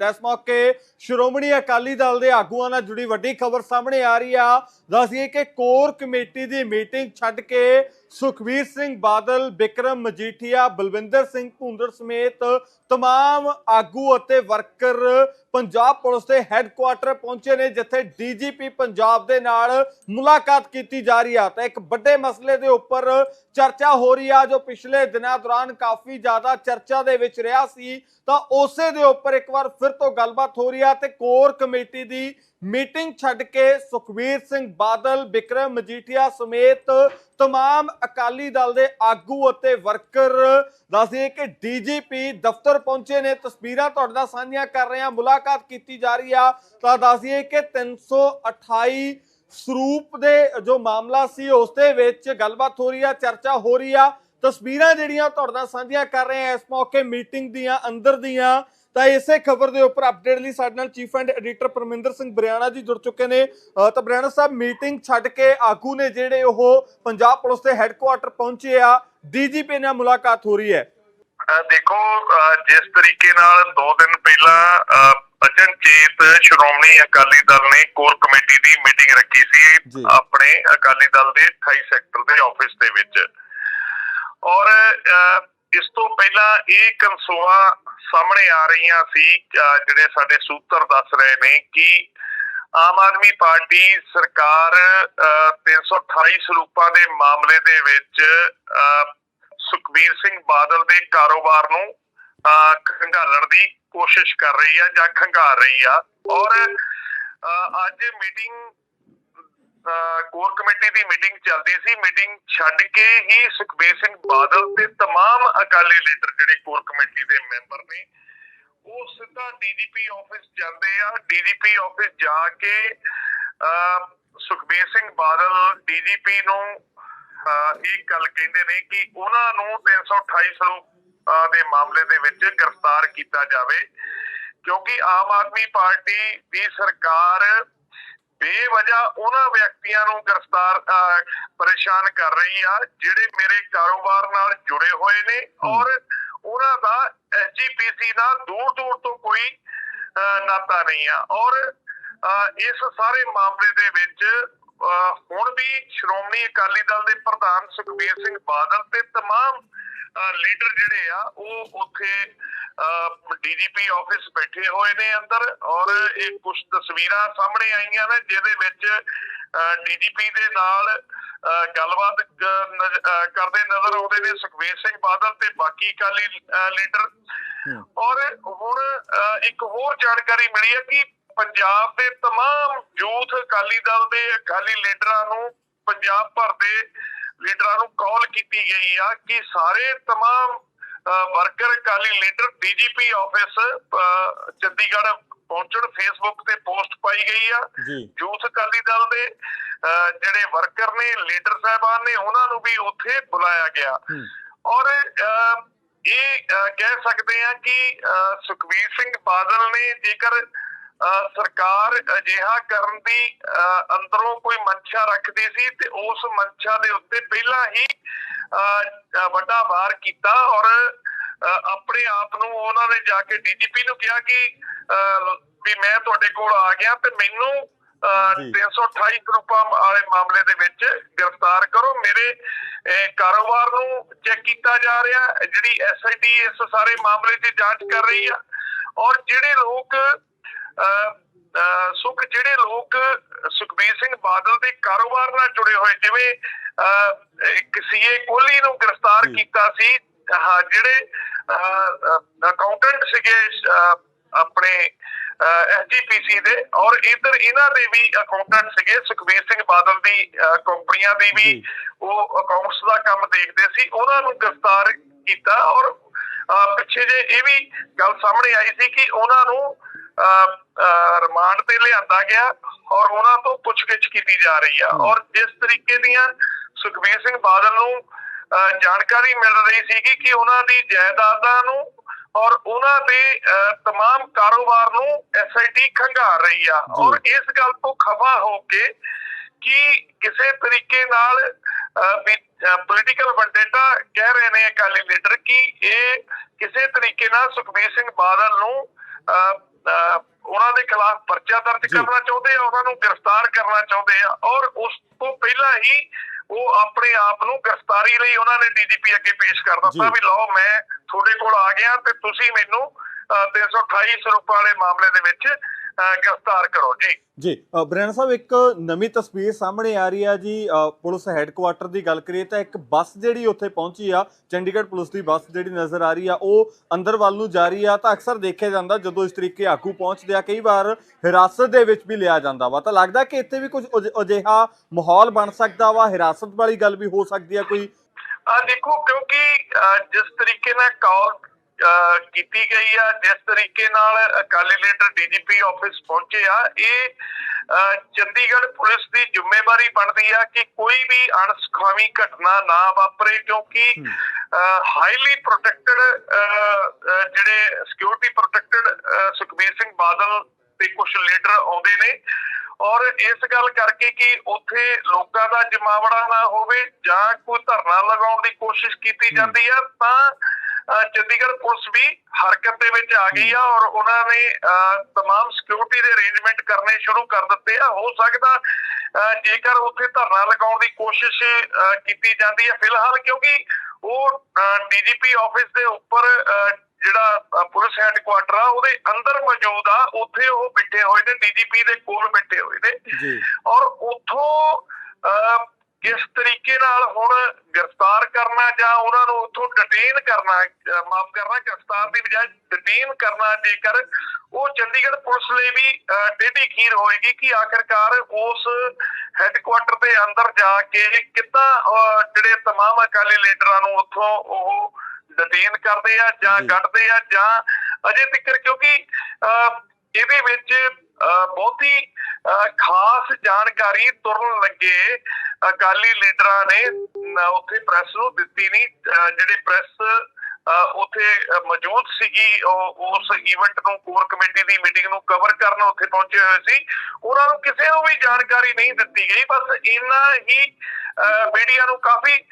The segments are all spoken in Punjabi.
ਇਸ ਮੌਕੇ ਸ਼੍ਰੋਮਣੀ ਅਕਾਲੀ ਦਲ ਦੇ ਆਗੂਆਂ ਨਾਲ ਜੁੜੀ ਵੱਡੀ ਖਬਰ ਸਾਹਮਣੇ ਆ ਰਹੀ ਆ ਦੱਸੀਏ ਕਿ ਕੋਰ ਕਮੇਟੀ ਦੀ ਮੀਟਿੰਗ ਛੱਡ ਕੇ ਸੁਖਵੀਰ ਸਿੰਘ ਬਾਦਲ ਵਿਕਰਮ ਮਜੀਠੀਆ ਬਲਵਿੰਦਰ ਸਿੰਘ ਭੁੰਦੜ ਸਮੇਤ तमाम ਆਗੂ ਅਤੇ ਵਰਕਰ ਪੰਜਾਬ ਪੁਲਿਸ ਦੇ ਹੈੱਡਕੁਆਟਰ ਪਹੁੰਚੇ ਨੇ, ਜਿੱਥੇ ਡੀਜੀਪੀ ਪੰਜਾਬ ਦੇ ਨਾਲ ਮੁਲਾਕਾਤ ਕੀਤੀ ਜਾ ਰਹੀ ਆ। ਤਾਂ ਇੱਕ ਵੱਡੇ ਮਸਲੇ ਦੇ ਉੱਪਰ ਚਰਚਾ ਹੋ ਰਹੀ ਆ, ਜੋ ਪਿਛਲੇ ਦਿਨਾਂ ਦੌਰਾਨ ਕਾਫੀ ਜ਼ਿਆਦਾ ਚਰਚਾ ਦੇ ਵਿੱਚ ਰਿਹਾ ਸੀ। ਤਾਂ ਉਸੇ ਦੇ ਉੱਪਰ ਇੱਕ ਵਾਰ ਫਿਰ ਤੋਂ ਗੱਲਬਾਤ ਹੋ ਰਹੀ ਆ ਤੇ ਕੋਰ ਕਮੇਟੀ ਦੀ ਮੀਟਿੰਗ ਛੱਡ ਕੇ ਸੁਖਵੀਰ ਸਿੰਘ ਬਾਦਲ ਵਿਕਰਮ ਮਜੀਠੀਆ ਸਮੇਤ तमाम ਅਕਾਲੀ ਦਲ ਦੇ ਆਗੂ ਅਤੇ ਵਰਕਰ ਦੱਸਦੇ ਕਿ ਡੀਜੀਪੀ ਦਫ਼ਤਰ ਪਹੁੰਚੇ ਨੇ ਤਸਵੀਰਾਂ ਤੁਹਾਡੇ ਨਾਲ ਸਾਂਝੀਆਂ ਕਰ ਰਹੇ ਹਾਂ ਮੁਲਾਕਾਤ ਕੀਤੀ ਜਾ ਰਹੀ ਆ ਤਾਂ ਦੱਸਦੀਏ ਕਿ 328 ਸਰੂਪ ਦੇ ਜੋ ਮਾਮਲਾ ਸੀ ਉਸ ਦੇ ਵਿੱਚ ਗੱਲਬਾਤ ਹੋ ਰਹੀ ਆ ਚਰਚਾ ਹੋ ਰਹੀ ਆ ਤਸਵੀਰਾਂ ਜਿਹੜੀਆਂ ਤੁਹਾਡੇ ਨਾਲ ਸਾਂਝੀਆਂ ਕਰ ਰਹੇ ਹਾਂ ਇਸ ਮੌਕੇ ਮੀਟਿੰਗ ਦੀਆਂ ਅੰਦਰ ਦੀਆਂ ਤਾਂ ਇਸੇ ਖਬਰ ਦੇ ਉੱਪਰ ਅਪਡੇਟ ਲਈ ਸਾਡੇ ਨਾਲ chief and editor Parminder Singh Bariana ji ਜੁੜ ਚੁੱਕੇ ਨੇ। ਤਾਂ ਬਰਿਆਣਾ ਸਾਹਿਬ ਮੀਟਿੰਗ ਛੱਡ ਕੇ ਆਗੂ ਨੇ ਜਿਹੜੇ ਉਹ ਪੰਜਾਬ ਪੁਲਿਸ ਦੇ ਹੈੱਡਕੁਆਟਰ ਪਹੁੰਚੇ ਆ। ਡੀਜੀਪੀ ਨਾਲ ਮੁਲਾਕਾਤ ਹੋ ਰਹੀ ਹੈ। ਦੇਖੋ ਜਿਸ ਤਰੀਕੇ ਨਾਲ 2 ਦਿਨ ਪਹਿਲਾਂ ਅਚਨਚੇਤ ਸ਼੍ਰੋਮਣੀ ਅਕਾਲੀ ਦਲ ਨੇ ਕੋਰ ਕਮੇਟੀ ਦੀ ਮੀਟਿੰਗ ਰੱਖੀ। ਸੀ ਆਪਣੇ ਅਕਾਲੀ ਦਲ ਦੇ 28 ਸੈਕਟਰ ਦੇ ਆਫਿਸ ਦੇ ਵਿੱਚ। ਔਰ ਇਸ ਤੋਂ ਪਹਿਲਾਂ ਇਹ ਕਨਸੋਆਂ ਸਾਹਮਣੇ ਆ ਰਹੀਆਂ ਸੀ ਜਿਹੜੇ ਸਾਡੇ ਸੂਤਰ ਦੱਸ ਰਹੇ ਨੇ ਕਿ ਆਮ ਆਦਮੀ ਪਾਰਟੀ ਸਰਕਾਰ 328 ਸਰੂਪਾਂ ਦੇ ਮਾਮਲੇ ਦੇ ਵਿੱਚ ਸੁਖਬੀਰ ਸਿੰਘ ਬਾਦਲ ਦੇ ਕਾਰੋਬਾਰ ਨੂੰ ਅਹ, ਖੰਗਾਲਣ ਦੀ ਕੋਸ਼ਿਸ਼ ਕਰ ਰਹੀ ਆ ਜਾਂ ਖੰਗਾਰ ਰਹੀ ਆ। ਔਰ ਅੱਜ ਮੀਟਿੰਗ ਕੋਰ ਕਮੇਟੀ ਦੀ ਮੀਟਿੰਗ ਚੱਲਦੀ ਸੀ ਮੀਟਿੰਗ ਛੱਡ ਕੇ ਹੀ ਸੁਖਬੀਰ ਸਿੰਘ ਬਾਦਲ ਤੇ तमाम ਅਕਾਲੀ ਲੀਡਰ ਜਿਹੜੇ ਕੋਰ ਕਮੇਟੀ ਦੇ ਮੈਂਬਰ ਨੇ ਉਹ ਸਿੱਧਾ ਡੀਜੀਪੀ ਆਫਿਸ ਜਾਂਦੇ ਆ ਡੀਜੀਪੀ ਆਫਿਸ ਜਾ ਕੇ ਅਹ, ਸੁਖਬੀਰ ਸਿੰਘ ਬਾਦਲ ਡੀਜੀਪੀ ਨੂੰ ਅਹ, ਇਹ ਗੱਲ ਕਹਿੰਦੇ ਨੇ ਕਿ ਉਹਨਾਂ ਨੂੰ 328 ਸਰੂਪ ਅਹ, ਦੇ ਮਾਮਲੇ ਦੇ ਵਿੱਚ ਗ੍ਰਿਫਤਾਰ ਕੀਤਾ ਜਾਵੇ ਕਿਉਂਕਿ ਆਮ ਆਦਮੀ ਪਾਰਟੀ ਦੀ ਸਰਕਾਰ ਬੇਵਜ੍ਹਾ ਉਹਨਾਂ ਵਿਅਕਤੀਆਂ ਨੂੰ ਗ੍ਰਿਫਤਾਰ ਅਹ, ਪਰੇਸ਼ਾਨ ਕਰ ਰਹੀ ਆ ਜਿਹੜੇ ਮੇਰੇ ਕਾਰੋਬਾਰ ਨਾਲ ਜੁੜੇ ਹੋਏ ਨੇ ਔਰ ਉਹਨਾਂ ਦਾ ਐਸਜੀਪੀਸੀ ਨਾਲ ਦੂਰ ਦੂਰ ਤੋਂ ਕੋਈ ਅਹ, ਨਾਤਾ ਨਹੀਂ ਆ ਔਰ ਅਹ, ਇਸ ਸਾਰੇ ਮਾਮਲੇ ਦੇ ਵਿੱਚ ਅਹ, ਹੁਣ ਵੀ ਸ਼੍ਰੋਮਣੀ ਅਕਾਲੀ ਦਲ ਦੇ ਪ੍ਰਧਾਨ ਸੁਖਬੀਰ ਸਿੰਘ ਬਾਦਲ ਤੇ तमाम ਅਹ, ਲੀਡਰ ਜਿਹੜੇ ਆ ਉਹ ਉੱਥੇ ਡੀਜੀਪੀ ਆਫਿਸ ਬੈਠੇ ਹੋਏ ਨੇ ਅੰਦਰ ਔਰ ਇਹ ਕੁਝ ਤਸਵੀਰਾਂ ਸਾਹਮਣੇ ਆਈਆਂ ਨੇ ਜਿਹਦੇ ਵਿੱਚ ਡੀਜੀਪੀ ਦੇ ਨਾਲ ਅਹ, ਗੱਲਬਾਤ ਕ- ਨਜ਼- ਅਹ, ਕਰਦੇ ਨਜ਼ਰ ਆਉਂਦੇ ਨੇ ਸੁਖਬੀਰ ਸਿੰਘ ਬਾਦਲ ਤੇ ਬਾਕੀ ਅਕਾਲੀ ਅਹ, ਲੀਡਰ ਔਰ ਹੁਣ ਅਹ, ਇੱਕ ਹੋਰ ਜਾਣਕਾਰੀ ਮਿਲੀ ਹੈ ਕਿ ਪੰਜਾਬ ਦੇ तमाम ਯੂਥ ਅਕਾਲੀ ਦਲ ਦੇ ਅਕਾਲੀ ਲੀਡਰਾਂ ਨੂੰ ਪੰਜਾਬ ਭਰ ਦੇ ਲੀਡਰਾਂ ਨੂੰ ਕਾਲ ਕੀਤੀ ਗਈ ਆ ਕਿ ਸਾਰੇ तमाम worker Akali leader DGP office ਅਹ, ਚੰਡੀਗੜ੍ਹ ਪਹੁੰਚਣ ਫੇਸਬੁੱਕ ਤੇ ਪੋਸਟ ਪਾਈ ਗਈ ਆ ਜੀ ਯੂਥ ਅਕਾਲੀ ਦਲ ਦੇ ਅਹ, ਜਿਹੜੇ ਵਰਕਰ ਨੇ ਲੀਡਰ ਸਾਹਿਬਾਨ ਨੇ ਉਹਨਾਂ ਨੂੰ ਵੀ ਉੱਥੇ ਬੁਲਾਇਆ ਗਿਆ ਔਰ ਅਹ, ਇਹ ਅਹ, ਕਹਿ ਸਕਦੇ ਆ ਕਿ ਅਹ, ਸੁਖਬੀਰ ਸਿੰਘ ਬਾਦਲ ਨੇ ਜੇਕਰ ਅਹ, ਸਰਕਾਰ ਅਜਿਹਾ ਕਰਨ ਦੀ ਅੰਦਰੋਂ ਕੋਈ ਮਨਸ਼ਾ ਰੱਖਦੀ ਸੀ ਤੇ ਉਸ ਮਨਸ਼ਾ ਦੇ ਉੱਤੇ ਪਹਿਲਾਂ ਹੀ ਵੱਡਾ ਵਾਰ ਕੀਤਾ ਔਰ ਆਪਣੇ ਆਪ ਨੂੰ ਉਹਨਾਂ ਨੇ ਜਾ ਕੇ ਡੀਜੀਪੀ ਨੂੰ ਕਿਹਾ ਕਿ ਵੀ ਮੈਂ ਤੁਹਾਡੇ ਕੋਲ ਆ ਗਿਆ ਤੇ ਮੈਨੂੰ ਅਹ, ਜੀ। 328 ਗਰੁੱਪਾਂ ਵਾਲੇ ਮਾਮਲੇ ਦੇ ਵਿੱਚ ਗ੍ਰਿਫਤਾਰ ਕਰੋ ਮੇਰੇ ਕਾਰੋਬਾਰ ਨੂੰ ਚੈੱਕ ਕੀਤਾ ਜਾ ਰਿਹਾ। ਜਿਹੜੀ ਐਸਆਈਟੀ ਇਸ ਸਾਰੇ ਮਾਮਲੇ 'ਚ ਜਾਂਚ ਕਰ ਰਹੀ ਆ ਔਰ ਜਿਹੜੇ ਲੋਕ ਸੁਖ ਜਿਹੜੇ ਲੋਕ ਸੁਖਬੀਰ ਸਿੰਘ ਬਾਦਲ ਦੇ ਕਾਰੋਬਾਰ ਨਾਲ ਜੁੜੇ ਹੋਏ ਜਿਵੇਂ ਇੱਕ ਸੀਏ ਕੋਹਲੀ ਨੂੰ ਗ੍ਰਿਫਤਾਰ। ਕੀਤਾ ਸੀ ਜਿਹੜੇ ਅਕਾਊਂਟੈਂਟ ਸੀਗੇ ਆਪਣੇ ਐਸਜੀਪੀਸੀ ਦੇ ਔਰ ਇਧਰ ਇਹਨਾਂ ਦੇ ਵੀ ਅਕਾਊਂਟੈਂਟ ਸੀਗੇ ਸੁਖਬੀਰ ਸਿੰਘ ਬਾਦਲ ਦੀ ਕੰਪਨੀਆਂ ਦੀ ਵੀ। ਉਹ ਅਕਾਊਂਟਸ ਦਾ ਕੰਮ ਦੇਖਦੇ ਸੀ ਉਹਨਾਂ ਨੂੰ ਗ੍ਰਿਫਤਾਰ ਕੀਤਾ ਔਰ ਪਿੱਛੇ ਜੇ ਇਹ ਵੀ ਗੱਲ ਸਾਹਮਣੇ ਆਈ ਸੀ ਕਿ ਉਹਨਾਂ ਨੂੰ ਰਿਮਾਂਡ ਤੇ ਲਿਆਂਦਾ ਗਿਆ ਔਰ ਉਹਨਾਂ ਤੋਂ ਪੁੱਛਗਿੱਛ ਕੀਤੀ ਜਾ ਰਹੀ ਆ ਔਰ ਜਿਸ ਤਰੀਕੇ ਦੀਆਂ ਸੁਖਬੀਰ ਸਿੰਘ ਬਾਦਲ ਨੂੰ ਅਹ, ਜਾਣਕਾਰੀ ਮਿਲ ਰਹੀ ਸੀਗੀ ਕਿ ਉਹਨਾਂ ਦੀ ਜਾਇਦਾਦਾਂ ਨੂੰ ਔਰ ਉਹਨਾਂ ਦੇ ਅਹ, तमाम ਕਾਰੋਬਾਰ ਨੂੰ ਐਸਆਈਟੀ ਖੰਗਾਰ ਰਹੀ ਆ ਜੀ। ਔਰ ਇਸ ਗੱਲ ਤੋਂ ਖਫਾ ਹੋ ਕੇ ਕਿ ਕਿਸੇ ਤਰੀਕੇ ਨਾਲ ਪੋਲੀਟੀਕਲ ਵੰਡੇਟਾ ਕਹਿ ਰਹੇ ਨੇ ਅਕਾਲੀ ਲੀਡਰ ਕਿ ਇਹ ਕਿਸੇ ਤਰੀਕੇ ਨਾਲ ਸੁਖਬੀਰ ਸਿੰਘ ਬਾਦਲ ਨੂੰ ਅਹ, ਖਿਲਾਫ ਪਰਚਾ ਦਰਜ। ਕਰਨਾ ਚਾਹੁੰਦੇ ਆ ਉਹਨਾਂ ਨੂੰ ਗ੍ਰਿਫਤਾਰ ਕਰਨਾ ਚਾਹੁੰਦੇ ਆ ਔਰ ਉਸ ਤੋਂ ਪਹਿਲਾਂ ਹੀ ਉਹ ਆਪਣੇ ਆਪ ਨੂੰ ਗ੍ਰਿਫਤਾਰੀ ਲਈ ਉਹਨਾਂ ਨੇ ਡੀਜੀਪੀ ਅੱਗੇ ਪੇਸ਼ ਕਰ ਦਿੱਤਾ। ਵੀ ਲਓ ਮੈਂ ਤੁਹਾਡੇ ਕੋਲ ਆ ਗਿਆ ਤੇ ਤੁਸੀਂ ਮੈਨੂੰ 328 ਸਰੂਪ ਵਾਲੇ ਮਾਮਲੇ ਦੇ ਵਿੱਚ ਗ੍ਰਿਫਤਾਰ ਕਰੋ। ਜੀ। ਜੀ ਬ੍ਰਿਆਨ ਸਾਹਿਬ ਇੱਕ ਨਵੀਂ ਤਸਵੀਰ ਸਾਹਮਣੇ ਆ ਰਹੀ ਆ ਜੀ ਪੁਲਿਸ ਹੈੱਡਕੁਆਟਰ ਦੀ ਗੱਲ ਕਰੀਏ ਤਾਂ ਇੱਕ ਬੱਸ ਜਿਹੜੀ ਉੱਥੇ ਪਹੁੰਚੀ ਆ ਚੰਡੀਗੜ੍ਹ ਪੁਲਿਸ ਦੀ ਬੱਸ ਜਿਹੜੀ ਨਜ਼ਰ ਆ ਰਹੀ ਆ ਉਹ ਅੰਦਰ ਵੱਲ ਨੂੰ ਜਾ ਰਹੀ ਆ ਤਾਂ ਅਕਸਰ ਦੇਖਿਆ ਜਾਂਦਾ ਜਦੋਂ ਇਸ ਤਰੀਕੇ ਆਗੂ ਪਹੁੰਚਦੇ ਆ ਕਈ ਵਾਰ ਹਿਰਾਸਤ ਦੇ ਵਿੱਚ ਵੀ ਲਿਆ ਜਾਂਦਾ ਵਾ। ਤਾਂ ਲੱਗਦਾ ਕਿ ਇੱਥੇ ਵੀ ਕੁਝ ਅਜ- ਅਜਿਹਾ ਮਾਹੌਲ ਬਣ ਸਕਦਾ ਵਾ ਹਿਰਾਸਤ ਵਾਲੀ ਗੱਲ ਵੀ ਹੋ ਸਕਦੀ ਆ ਕੋਈ? ਆ ਦੇਖੋ ਕਿਉਂਕਿ ਜਿਸ ਤਰੀਕੇ ਨਾਲ ਕਾਲ ਕੀਤੀ ਗਈ ਆ। ਜਿਸ ਤਰੀਕੇ ਨਾਲ ਅਕਾਲੀ ਲੀਡਰ ਡੀਜੀਪੀ ਆਫਿਸ ਪਹੁੰਚੇ ਆ। ਇਹ ਚੰਡੀਗੜ੍ਹ ਪੁਲਿਸ ਦੀ ਜ਼ਿੰਮੇਵਾਰੀ ਬਣਦੀ ਆ ਕਿ ਕੋਈ ਵੀ ਅਣਸੁਖਾਵੀ ਘਟਨਾ ਨਾ ਵਾਪਰੇ ਕਿਉਂਕਿ ਹਾਈਲੀ ਪ੍ਰੋਟੈਕਟਡ ਜਿਹੜੇ ਸਿਕਿਉਰਿਟੀ ਪ੍ਰੋਟੈਕਟਡ ਸੁਖਬੀਰ ਸਿੰਘ ਬਾਦਲ ਤੇ ਕੁਝ ਲੀਡਰ ਆਉਂਦੇ ਨੇ। ਔਰ ਇਸ ਗੱਲ ਕਰਕੇ ਕਿ ਉੱਥੇ ਲੋਕਾਂ ਦਾ ਜਮਾਵੜਾ ਨਾ ਹੋਵੇ ਜਾਂ ਕੋਈ ਧਰਨਾ ਲਗਾਉਣ ਦੀ ਕੋਸ਼ਿਸ਼ ਕੀਤੀ ਜਾਂਦੀ ਆ ਤਾਂ ਚੰਡੀਗੜ੍ਹ ਪੁਲਿਸ ਵੀ ਹਰਕਤ ਦੇ ਵਿੱਚ ਆ ਗਈ ਆ ਔਰ ਉਹਨਾਂ ਨੇ ਅਹ, तमाम ਸਿਕਿਉਰਿਟੀ ਦੇ ਅਰੇਂਜਮੈਂਟ ਕਰਨੇ ਸ਼ੁਰੂ ਕਰ ਦਿੱਤੇ ਆ ਹੋ ਸਕਦਾ ਅਹ, ਜੇਕਰ ਉੱਥੇ ਧਰਨਾ ਲਗਾਉਣ ਦੀ ਕੋਸ਼ਿਸ਼ ਅਹ, ਕੀਤੀ ਜਾਂਦੀ ਹੈ ਫਿਲਹਾਲ ਕਿਉਂਕਿ ਉਹ ਡੀਜੀਪੀ ਆਫਿਸ ਦੇ ਉੱਪਰ ਅਹ, ਜਿਹੜਾ ਅਹ, ਪੁਲਿਸ ਹੈੱਡਕੁਆਟਰ ਆ ਉਹਦੇ ਅੰਦਰ ਮੌਜੂਦ ਆ ਉੱਥੇ ਉਹ ਬੈਠੇ ਹੋਏ ਨੇ ਡੀਜੀਪੀ ਦੇ ਕੋਲ ਬੈਠੇ ਹੋਏ ਨੇ ਜੀ ਔਰ ਉਥੋਂ ਕਿਸ ਤਰੀਕੇ ਨਾਲ ਹੁਣ ਗ੍ਰਿਫਤਾਰ ਕਰਨਾ ਜਾਂ ਉਹਨਾਂ ਨੂੰ ਉਥੋਂ ਡਿਟੇਨ ਕਰਨਾ ਮਾਫ ਕਰਨਾ ਗ੍ਰਿਫਤਾਰ ਦੀ ਬਜਾਏ ਡਿਟੇਨ ਕਰਨਾ ਜੇਕਰ ਉਹ ਚੰਡੀਗੜ੍ਹ ਪੁਲਿਸ ਲਈ ਵੀ ਅਹ, ਟੇਢੀ ਖੀਰ ਹੋਏਗੀ ਕਿ ਆਖਰਕਾਰ ਉਸ ਹੈੱਡਕੁਆਟਰ ਦੇ ਅੰਦਰ ਜਾ ਕੇ ਕਿੱਦਾਂ ਅਹ, ਜਿਹੜੇ तमाम ਅਕਾਲੀ ਲੀਡਰਾਂ ਨੂੰ ਉਥੋਂ ਉਹ ਡਿਟੇਨ ਕਰਦੇ ਆ ਜਾਂ ਜੀ। ਕੱਢਦੇ ਆ ਜਾਂ ਅਜੇ ਤੱਕ ਕਿਉਂਕਿ ਅਹ, ਇਹਦੇ ਵਿੱਚ ਅਹ, ਬਹੁਤੀ ਖਾਸ ਜਾਣਕਾਰੀ ਤੁਰਨ ਲੱਗੇ ਅਕਾਲੀ ਲੀਡਰਾਂ ਨੇ ਉੱਥੇ ਪ੍ਰੈਸ ਨੂੰ ਦਿੱਤੀ ਨਹੀਂ ਅਹ, ਜਿਹੜੇ ਪ੍ਰੈਸ ਉੱਥੇ ਮੌਜੂਦ ਸੀਗੀ ਉਸ ਇਵੈਂਟ ਨੂੰ ਕੋਰ ਕਮੇਟੀ ਦੀ ਮੀਟਿੰਗ ਨੂੰ ਕਵਰ ਕਰਨ ਉੱਥੇ ਪਹੁੰਚੇ ਹੋਏ ਸੀ। ਉਹਨਾਂ ਨੂੰ ਕਿਸੇ ਨੂੰ ਵੀ ਜਾਣਕਾਰੀ ਨਹੀਂ ਦਿੱਤੀ ਗਈ ਬਸ ਇੰਨਾ ਹੀ ਮੀਡੀਆ ਨੂੰ ਕਾਫੀ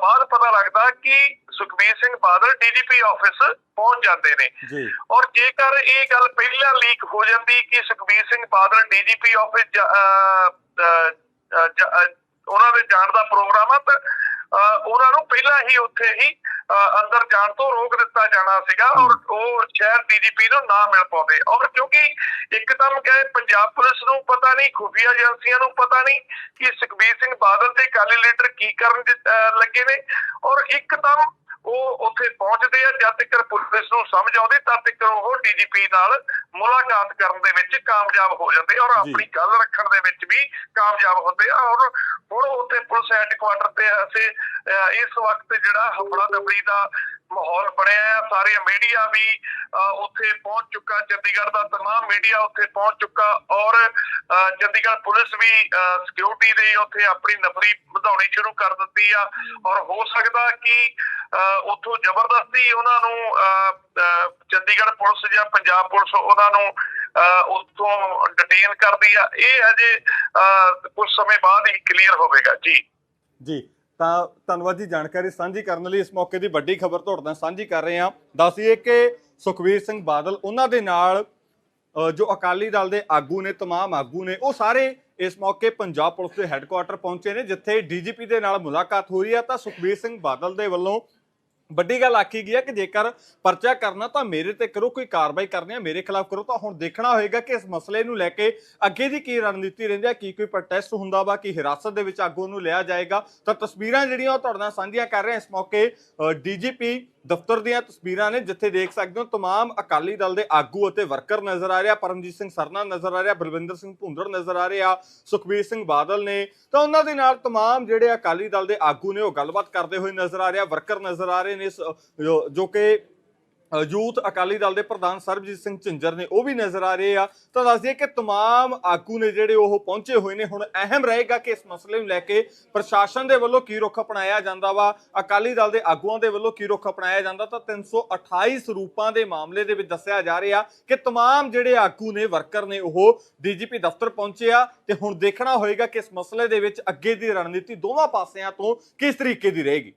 ਬਾਅਦ ਪਤਾ ਲੱਗਦਾ ਕਿ ਸੁਖਬੀਰ ਸਿੰਘ ਬਾਦਲ ਡੀਜੀਪੀ ਆਫਿਸ ਪਹੁੰਚ ਜਾਂਦੇ ਨੇ। ਜੀ। ਔਰ ਜੇਕਰ ਇਹ ਗੱਲ ਪਹਿਲਾਂ ਲੀਕ ਹੋ ਜਾਂਦੀ ਕਿ ਸੁਖਬੀਰ ਸਿੰਘ ਬਾਦਲ ਡੀਜੀਪੀ ਆਫਿਸ ਉਹਨਾਂ ਦੇ ਜਾਣ ਦਾ ਪ੍ਰੋਗਰਾਮ ਆ ਤਾਂ ਉਹਨਾਂ ਨੂੰ ਪਹਿਲਾਂ ਹੀ ਉੱਥੇ ਹੀ ਅੰਦਰ ਜਾਣ ਤੋਂ ਰੋਕ ਦਿੱਤਾ ਜਾਣਾ ਸੀਗਾ ਔਰ ਉਹ ਸ਼ਹਿਰ ਡੀਜੀਪੀ ਨੂੰ ਨਾ ਮਿਲ ਪਾਉਂਦੇ। ਔਰ ਕਿਉਂਕਿ ਇੱਕਦਮ ਕਹੇ ਪੰਜਾਬ ਪੁਲਿਸ ਨੂੰ ਪਤਾ ਨਹੀਂ ਖੁਫੀਆ ਏਜੰਸੀਆਂ ਨੂੰ ਪਤਾ ਨਹੀਂ ਕਿ ਸੁਖਬੀਰ ਸਿੰਘ ਬਾਦਲ ਤੇ ਕਾਲੀ ਲੀਡਰ ਕੀ ਕਰਨ ਲੱਗੇ ਨੇ। ਔਰ ਇੱਕਦਮ ਉਹ ਉੱਥੇ ਪਹੁੰਚਦੇ ਆ ਜਦ ਤੱਕ ਪੁਲਿਸ ਨੂੰ ਸਮਝ ਆਉਂਦੀ ਤਦ ਤੱਕ ਉਹ ਡੀਜੀਪੀ ਨਾਲ ਮੁਲਾਕਾਤ ਕਰਨ ਦੇ ਵਿੱਚ ਕਾਮਯਾਬ ਹੋ ਜਾਂਦੇ ਔਰ ਆਪਣੀ ਗੱਲ ਰੱਖਣ ਦੇ ਵਿੱਚ ਵੀ ਕਾਮਯਾਬ ਹੁੰਦੇ ਆ ਔਰ ਹੁਣ ਉੱਥੇ ਪੁਲਿਸ ਹੈੱਡਕੁਆਟਰ ਤੇ ਅਸੀਂ ਅਹ, ਇਸ ਵਕਤ ਜਿਹੜਾ ਹਫੜਾ ਦਫੜੀ ਦਾ ਮਾਹੌਲ ਬਣਿਆ ਆ ਸਾਰੇ ਮੀਡੀਆ ਵੀ ਅਹ, ਉੱਥੇ ਪਹੁੰਚ ਚੁੱਕਾ ਚੰਡੀਗੜ੍ਹ ਦਾ तमाम ਮੀਡੀਆ ਉੱਥੇ ਪਹੁੰਚ ਚੁੱਕਾ ਔਰ ਅਹ, ਚੰਡੀਗੜ੍ਹ ਪੁਲਿਸ ਵੀ ਸਿਕਿਉਰਿਟੀ ਦੇ ਉੱਥੇ ਆਪਣੀ ਨਫਰੀ ਵਧਾਉਣੀ ਸ਼ੁਰੂ ਕਰ ਦਿੱਤੀ ਆ ਔਰ ਹੋ ਸਕਦਾ ਕਿ ਅਹ, ਉੱਥੋਂ ਜ਼ਬਰਦਸਤੀ ਉਹਨਾਂ ਨੂੰ ਅਹ, ਅਹ, ਚੰਡੀਗੜ੍ਹ ਪੁਲਿਸ ਜਾਂ ਪੰਜਾਬ ਪੁਲਿਸ ਉਹਨਾਂ ਨੂੰ ਅਹ, ਉੱਥੋਂ ਡਿਟੇਨ ਕਰਦੀ ਆ ਇਹ ਹਜੇ ਕੁਝ ਸਮੇਂ ਬਾਅਦ ਹੀ ਕਲੀਅਰ ਹੋਵੇਗਾ ਜੀ ਜੀ ਤਾਂ ਧੰਨਵਾਦ ਜੀ ਜਾਣਕਾਰੀ ਸਾਂਝੀ ਕਰਨ ਲਈ ਇਸ ਮੌਕੇ ਦੀ ਵੱਡੀ ਖਬਰ ਤੁਹਾਡੇ ਨਾਲ ਸਾਂਝੀ ਕਰ ਰਹੇ ਹਾਂ ਦੱਸੀਏ ਕਿ ਸੁਖਵੀਰ ਸਿੰਘ ਬਾਦਲ ਉਹਨਾਂ ਦੇ ਨਾਲ ਅ, ਜੋ ਅਕਾਲੀ ਦਲ ਦੇ ਆਗੂ ਨੇ तमाम ਆਗੂ ਨੇ ਉਹ ਸਾਰੇ ਇਸ ਮੌਕੇ ਪੰਜਾਬ ਪੁਲਿਸ ਦੇ ਹੈੱਡਕੁਆਟਰ ਪਹੁੰਚੇ ਨੇ ਜਿੱਥੇ ਡੀਜੀਪੀ ਦੇ ਨਾਲ ਮੁਲਾਕਾਤ ਹੋਈ ਹੈ ਤਾਂ ਸੁਖਵੀਰ ਸਿੰਘ ਬਾਦਲ ਦੇ ਵੱਲੋਂ ਵੱਡੀ ਗੱਲ ਆਖੀ ਗਈ ਹੈ ਕਿ ਜੇਕਰ ਪਰਚਾ ਕਰਨਾ ਤਾਂ ਮੇਰੇ ਤੇ ਕਰੋ, ਕੋਈ ਕਾਰਵਾਈ ਕਰਨੀ ਹੈ, ਮੇਰੇ ਖਿਲਾਫ ਕਰੋ, ਤਾਂ ਹੁਣ ਦੇਖਣਾ ਹੋਏਗਾ ਕਿ ਇਸ ਮਸਲੇ ਨੂੰ ਲੈ ਕੇ ਅੱਗੇ ਦੀ ਕੀ ਰਣਨੀਤੀ ਰਹਿੰਦੀ ਹੈ, ਕੀ ਕੋਈ ਪ੍ਰੋਟੈਸਟ ਹੁੰਦਾ ਵਾ, ਕੀ ਹਿਰਾਸਤ ਦੇ ਵਿੱਚ ਆਗੂ ਨੂੰ ਲਿਆ ਜਾਏਗਾ। ਤਾਂ ਤਸਵੀਰਾਂ ਜਿਹੜੀਆਂ ਉਹ ਤੁਹਾਡੇ ਨਾਲ ਸਾਂਝੀਆਂ ਕਰ ਰਹੇ ਇਸ ਮੌਕੇ ਡੀਜੀਪੀ ਦਫ਼ਤਰ ਦੀਆਂ ਤਸਵੀਰਾਂ ਨੇ ਜਿੱਥੇ ਦੇਖ ਸਕਦੇ ਹੋ तमाम ਅਕਾਲੀ ਦਲ ਦੇ ਆਗੂ ਅਤੇ ਵਰਕਰ ਨਜ਼ਰ ਆ ਰਿਹਾ ਪਰਮਜੀਤ ਸਿੰਘ ਸਰਨਾ ਨਜ਼ਰ ਆ ਰਿਹਾ ਬਲਵਿੰਦਰ ਸਿੰਘ ਭੁੰਦੜ ਨਜ਼ਰ ਆ ਰਿਹਾ ਸੁਖਬੀਰ ਸਿੰਘ ਬਾਦਲ ਨੇ ਤਾਂ ਉਹਨਾਂ ਦੇ ਨਾਲ तमाम ਜਿਹੜੇ ਅਕਾਲੀ ਦਲ ਦੇ ਆਗੂ ਨੇ ਉਹ ਗੱਲਬਾਤ ਕਰਦੇ ਹੋਏ ਨਜ਼ਰ ਆ ਰਿਹਾ ਵਰਕਰ ਨਜ਼ਰ ਆ ਰਹੇ ਨੇ ਸ- ਜੋ- ਜੋ ਕਿ ਅ, ਯੂਥ ਅਕਾਲੀ ਦਲ ਦੇ ਪ੍ਰਧਾਨ ਸਰਬਜੀਤ ਸਿੰਘ ਝਿੰਜਰ ਨੇ ਉਹ ਵੀ ਨਜ਼ਰ ਆ ਰਹੇ ਆ ਤਾਂ ਦੱਸ ਦਈਏ ਕਿ तमाम ਆਗੂ ਨੇ ਜਿਹੜੇ ਉਹ ਪਹੁੰਚੇ ਹੋਏ ਨੇ ਹੁਣ ਅਹਿਮ ਰਹੇਗਾ ਕਿ ਇਸ ਮਸਲੇ ਨੂੰ ਲੈ ਕੇ ਪ੍ਰਸ਼ਾਸਨ ਦੇ ਵੱਲੋਂ ਕੀ ਰੁਖ ਅਪਣਾਇਆ ਜਾਂਦਾ ਵਾ ਅਕਾਲੀ ਦਲ ਦੇ ਆਗੂਆਂ ਦੇ ਵੱਲੋਂ ਕੀ ਰੁਖ ਅਪਣਾਇਆ ਜਾਂਦਾ ਤਾਂ 328 ਸਰੂਪਾਂ ਦੇ ਮਾਮਲੇ ਦੇ ਵਿੱਚ ਦੱਸਿਆ ਜਾ ਰਿਹਾ ਕਿ तमाम ਜਿਹੜੇ ਆਗੂ ਨੇ ਵਰਕਰ ਨੇ ਉਹ ਡੀਜੀਪੀ ਦਫ਼ਤਰ ਪਹੁੰਚੇ ਆ ਤੇ ਹੁਣ ਦੇਖਣਾ ਹੋਏਗਾ ਕਿ ਇਸ ਮਸਲੇ ਦੇ ਵਿੱਚ ਅੱਗੇ ਦੀ ਰਣਨੀਤੀ ਦੋਵਾਂ ਪਾਸਿਆਂ ਤੋਂ ਕਿਸ ਤਰੀਕੇ ਦੀ ਰਹੇਗੀ